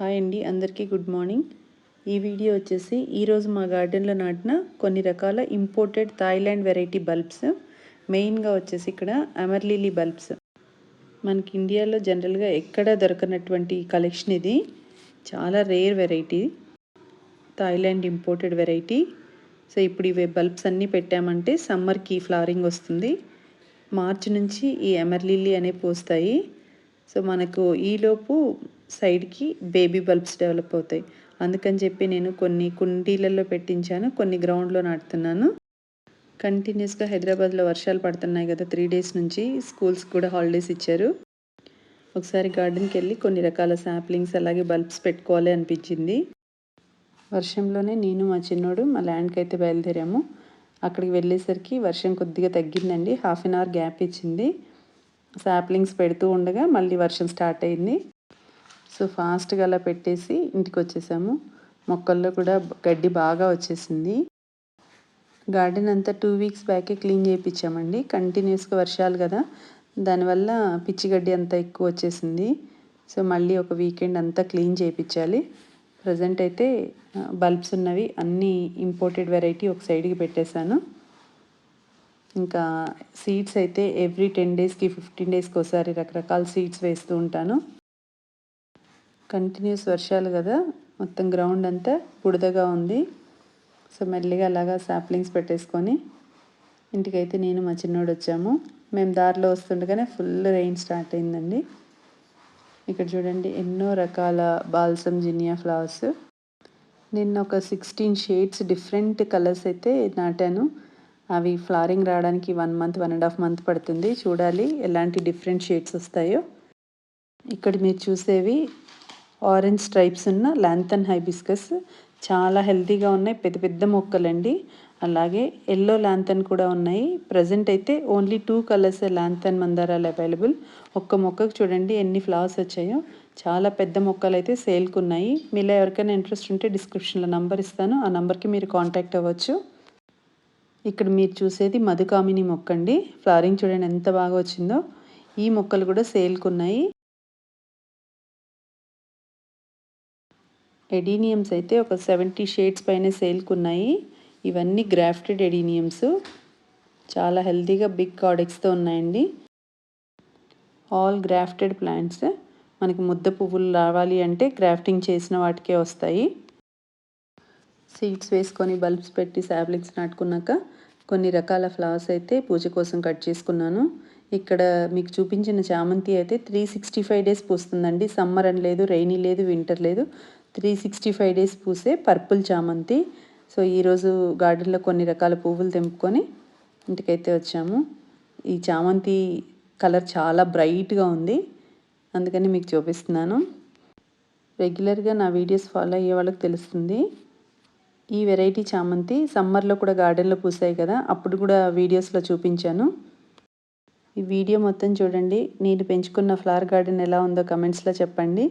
Hi అండి అందరికీ good morning. ఈ వీడియో వచ్చేసి ఈరోజు మా గార్డెన్లో నాటిన కొన్ని రకాల ఇంపోర్టెడ్ థాయిలాండ్ వెరైటీ బల్బ్స్ మెయిన్గా వచ్చేసి ఇక్కడ అమర్లీలీ బల్బ్స్ మనకి ఇండియాలో జనరల్గా ఎక్కడ దొరకనటువంటి కలెక్షన్ ఇది. చాలా rare variety Thailand imported variety so ఇప్పుడు ఇవి బల్బ్స్ అన్నీ పెట్టామంటే సమ్మర్కి ఫ్లారింగ్ వస్తుంది. మార్చి నుంచి ఈ ఎమర్లీలీ అనే పోస్తాయి. సో మనకు ఈలోపు సైడ్కి బేబీ బల్బ్స్ డెవలప్ అవుతాయి. అందుకని చెప్పి నేను కొన్ని కుండీలలో పెట్టించాను కొన్ని గ్రౌండ్లో నాటుతున్నాను. కంటిన్యూస్గా హైదరాబాద్లో వర్షాలు పడుతున్నాయి కదా త్రీ డేస్ నుంచి స్కూల్స్ కూడా హాలిడేస్ ఇచ్చారు. ఒకసారి గార్డెన్కి వెళ్ళి కొన్ని రకాల శాప్లింగ్స్ అలాగే బల్బ్స్ పెట్టుకోవాలి అనిపించింది. వర్షంలోనే నేను మా చిన్నోడు మా ల్యాండ్కి అయితే బయలుదేరాము. అక్కడికి వెళ్ళేసరికి వర్షం కొద్దిగా తగ్గిందండి హాఫ్ అన్ అవర్ గ్యాప్ ఇచ్చింది. శాప్లింగ్స్ పెడుతూ ఉండగా మళ్ళీ వర్షం స్టార్ట్ అయింది. సో ఫాస్ట్గా అలా పెట్టేసి ఇంటికి వచ్చేసాము మొక్కల్లో కూడా గడ్డి బాగా వచ్చేసింది. గార్డెన్ అంతా టూ వీక్స్ బ్యాకే క్లీన్ చేయించామండి కంటిన్యూస్గా వర్షాలు కదా. దానివల్ల పిచ్చి గడ్డి అంతా ఎక్కువ వచ్చేసింది. సో మళ్ళీ ఒక వీకెండ్ అంతా క్లీన్ చేయించాలి ప్రజెంట్ అయితే బల్బ్స్ ఉన్నవి అన్నీ ఇంపోర్టెడ్ వెరైటీ ఒక సైడ్కి పెట్టేశాను. ఇంకా సీడ్స్ అయితే ఎవ్రీ టెన్ డేస్కి ఫిఫ్టీన్ డేస్కి ఒకసారి రకరకాల సీడ్స్ వేస్తూ ఉంటాను. కంటిన్యూస్ వర్షాలు కదా. మొత్తం గ్రౌండ్ అంతా బుడదగా ఉంది. సో మెల్లిగా అలాగా సాప్లింగ్స్ పెట్టేసుకొని ఇంటికైతే నేను మా చిన్నోడు వచ్చాము మేము దారిలో వస్తుండగానే ఫుల్ రెయిన్ స్టార్ట్ అయిందండి. ఇక్కడ చూడండి ఎన్నో రకాల బాల్సమ్ జినియా ఫ్లవర్స్. నిన్న ఒక సిక్స్టీన్ షేడ్స్ డిఫరెంట్ కలర్స్ అయితే నాటాను. అవి ఫ్లవరింగ్ రావడానికి one month one and half month పడుతుంది. చూడాలి ఎలాంటి డిఫరెంట్ షేడ్స్ వస్తాయో. ఇక్కడ మీరు చూసేవి ఆరెంజ్ స్ట్రైప్స్ ఉన్న ల్యాంథన్ హైబిస్కస్ చాలా హెల్తీగా ఉన్నాయి. పెద్ద పెద్ద మొక్కలండి. అలాగే ఎల్లో ల్యాంథన్ కూడా ఉన్నాయి. ప్రజెంట్ అయితే ఓన్లీ టూ కలర్స్ ల్యాంథన్ మందారాలు అవైలబుల్ ఒక్క మొక్కకు చూడండి ఎన్ని ఫ్లవర్స్ వచ్చాయో. చాలా పెద్ద మొక్కలు అయితే సేల్కి ఉన్నాయి. మీలో ఎవరికైనా ఇంట్రెస్ట్ ఉంటే డిస్క్రిప్షన్లో నంబర్ ఇస్తాను. ఆ నెంబర్కి మీరు కాంటాక్ట్ అవ్వచ్చు. ఇక్కడ మీరు చూసేది మధుకామిని మొక్క అండి ఫ్లవరింగ్ చూడండి ఎంత బాగా వచ్చిందో. ఈ మొక్కలు కూడా సేల్కి ఉన్నాయి. ఎడీనియమ్స్ అయితే ఒక సెవెంటీ షేడ్స్ పైన సేల్కి ఉన్నాయి ఇవన్నీ గ్రాఫ్టెడ్ ఎడీనియమ్స్. చాలా హెల్తీగా బిగ్ కాడెక్స్తో ఉన్నాయండి. All grafted plants. మనకి ముద్ద పువ్వులు రావాలి అంటే గ్రాఫ్టింగ్ చేసిన వాటికే వస్తాయి. సీడ్స్ వేసుకొని బల్బ్స్ పెట్టి శాప్లింగ్స్ నాటుకున్నాక కొన్ని రకాల ఫ్లవర్స్ అయితే పూజ కోసం కట్ చేసుకున్నాను. ఇక్కడ మీకు చూపించిన చామంతి అయితే త్రీ సిక్స్టీ ఫైవ్ డేస్ పూస్తుందండి. సమ్మర్ అని లేదు రైనీ లేదు వింటర్ లేదు. త్రీ సిక్స్టీ ఫైవ్ డేస్ పూసే పర్పుల్ చామంతి. సో ఈరోజు గార్డెన్లో కొన్ని రకాల పువ్వులు తెంపుకొని ఇంటికైతే వచ్చాము. ఈ చామంతి కలర్ చాలా బ్రైట్గా ఉంది. అందుకని మీకు చూపిస్తున్నాను. రెగ్యులర్గా నా వీడియోస్ ఫాలో అయ్యే వాళ్ళకి తెలుస్తుంది. ఈ వెరైటీ చామంతి సమ్మర్లో కూడా గార్డెన్లో పూసాయి కదా అప్పుడు కూడా వీడియోస్లో చూపించాను. ఈ వీడియో మొత్తం చూడండి. నేను పెంచుకున్న ఫ్లవర్ గార్డెన్ ఎలా ఉందో కమెంట్స్లో చెప్పండి.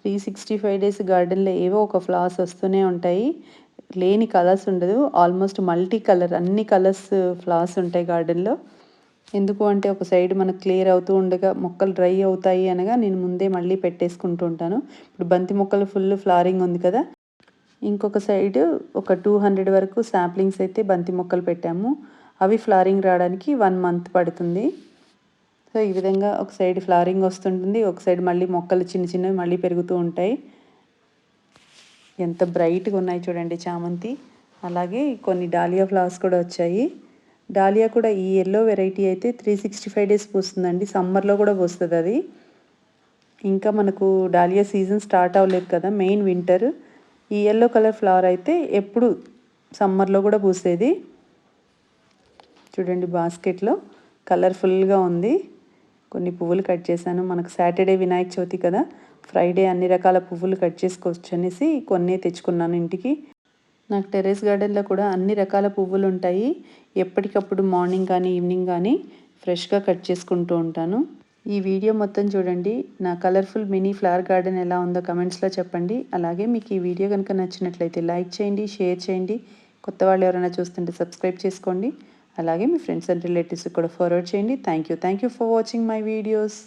త్రీ సిక్స్టీ ఫైవ్ డేస్ గార్డెన్లో ఏవో ఒక ఫ్లవర్స్ వస్తూనే ఉంటాయి. లేని కలర్స్ ఉండదు. ఆల్మోస్ట్ మల్టీ కలర్ అన్ని కలర్స్ ఫ్లవర్స్ ఉంటాయి గార్డెన్లో ఎందుకు అంటే ఒక సైడ్ మనకు క్లియర్ అవుతూ ఉండగా మొక్కలు డ్రై అవుతాయి అనగా నేను ముందే మళ్ళీ పెట్టేసుకుంటూ ఉంటాను. ఇప్పుడు బంతి మొక్కలు ఫుల్ ఫ్లారింగ్ ఉంది కదా. ఇంకొక సైడ్ ఒక టూ హండ్రెడ్ వరకు శాంప్లింగ్స్ అయితే బంతి మొక్కలు పెట్టాము. అవి ఫ్లారింగ్ రావడానికి వన్ మంత్ పడుతుంది. సో ఈ విధంగా ఒక సైడ్ ఫ్లవరింగ్ వస్తుంటుంది ఒక సైడ్ మళ్ళీ మొక్కలు చిన్న చిన్నవి మళ్ళీ పెరుగుతూ ఉంటాయి. ఎంత బ్రైట్గా ఉన్నాయి చూడండి చామంతి. అలాగే కొన్ని డాలియా ఫ్లవర్స్ కూడా వచ్చాయి. డాలియా కూడా ఈ ఎల్లో వెరైటీ అయితే త్రీ సిక్స్టీ ఫైవ్ డేస్ పూస్తుందండి. సమ్మర్లో కూడా పూస్తుంది అది. ఇంకా మనకు డాలియా సీజన్ స్టార్ట్ అవ్వలేదు కదా మెయిన్ వింటర్. ఈ ఎల్లో కలర్ ఫ్లవర్ అయితే ఎప్పుడు సమ్మర్లో కూడా పూసేది. చూడండి బాస్కెట్లో కలర్ఫుల్గా ఉంది. కొన్ని పువ్వులు కట్ చేశాను. మనకు సాటర్డే వినాయక చవితి కదా. ఫ్రైడే అన్ని రకాల పువ్వులు కట్ చేసుకోవచ్చు అనేసి కొన్ని తెచ్చుకున్నాను ఇంటికి. నాకు టెర్రస్ గార్డెన్లో కూడా అన్ని రకాల పువ్వులు ఉంటాయి. ఎప్పటికప్పుడు మార్నింగ్ కానీ ఈవినింగ్ కానీ ఫ్రెష్గా కట్ చేసుకుంటూ ఉంటాను. ఈ వీడియో మొత్తం చూడండి. నా కలర్ఫుల్ మినీ ఫ్లవర్ గార్డెన్ ఎలా ఉందో కమెంట్స్లో చెప్పండి. అలాగే మీకు ఈ వీడియో కనుక నచ్చినట్లయితే లైక్ చేయండి షేర్ చేయండి. కొత్త వాళ్ళు ఎవరైనా చూస్తుంటే సబ్స్క్రైబ్ చేసుకోండి. అలాగే మీ ఫ్రెండ్స్ అండ్ రిలేటివ్స్ కూడా ఫార్వర్డ్ చేయండి. Thank you thank you for watching my videos